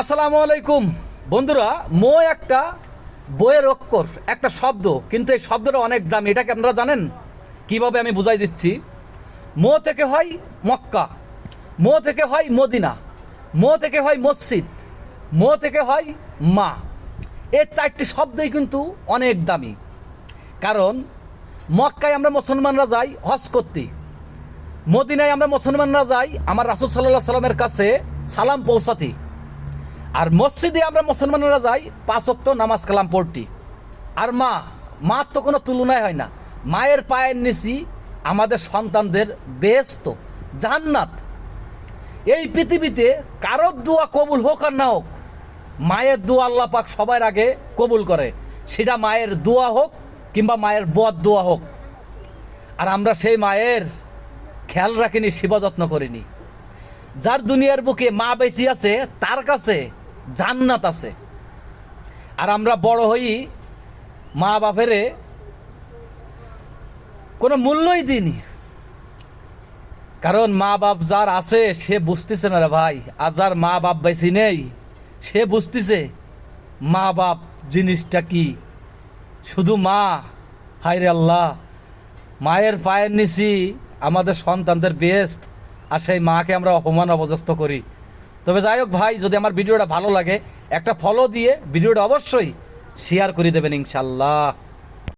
আসসালামু আলাইকুম। বন্ধুরা মো একটা বইয়ের অক্ষর, একটা শব্দ, কিন্তু এই শব্দটা অনেক দামি। এটাকে আপনারা জানেন? কীভাবে আমি বুঝাই দিচ্ছি? মো থেকে হয় মক্কা, মো থেকে হয় মদিনা, মো থেকে হয় মসজিদ, মো থেকে হয় মা। এই চারটি শব্দই কিন্তু অনেক দামি। কারণ, মক্কায় আমরা মুসলমানরা যাই হজ করতে। মদিনায় আমরা মুসলমানরা যাই আমার রাসুল সাল্লাহ সাল্লামের কাছে সালাম পৌঁছাতে। আর মসজিদে আমরা মুসলমানরা যাই পাঁচক্ত নামাজ কালাম পড়তি। আর মা, মার তো কোনো তুলনায় হয় না। মায়ের পায়ের নিচি আমাদের সন্তানদের বেস্ত জান্নাত। এই পৃথিবীতে কারোর দোয়া কবুল হোক আর না হোক, মায়ের দোয়া আল্লাহ পাক সবার আগে কবুল করে। সেটা মায়ের দোয়া হোক কিংবা মায়ের বদ দোয়া হোক। আর আমরা সেই মায়ের খেয়াল রাখিনি, সেবা যত্ন করিনি। যার দুনিয়ার বুকে মা বেশি আছে, তার কাছে জান্নাত আছে। আর আমরা বড় হই মা বাপেরে কোনো মূল্যই দিইনি। কারণ মা বাপ যার আছে, সে বুঝতেছে না রে ভাই। আর যার মা বাপ বেশি নেই, সে বুঝতেছে মা বাপ জিনিসটা কি। শুধু মা? হায় রে আল্লাহ। মায়ের পায়ের নিচি আমাদের সন্তানদের বেস্ট। আর সেই মাকে আমরা অপমান অপদস্থ করি। তবে যাই হোক ভাই, যদি আমার ভিডিওটা ভালো লাগে, একটা ফলো দিয়ে ভিডিওটা অবশ্যই শেয়ার করে দেবেন ইনশাল্লাহ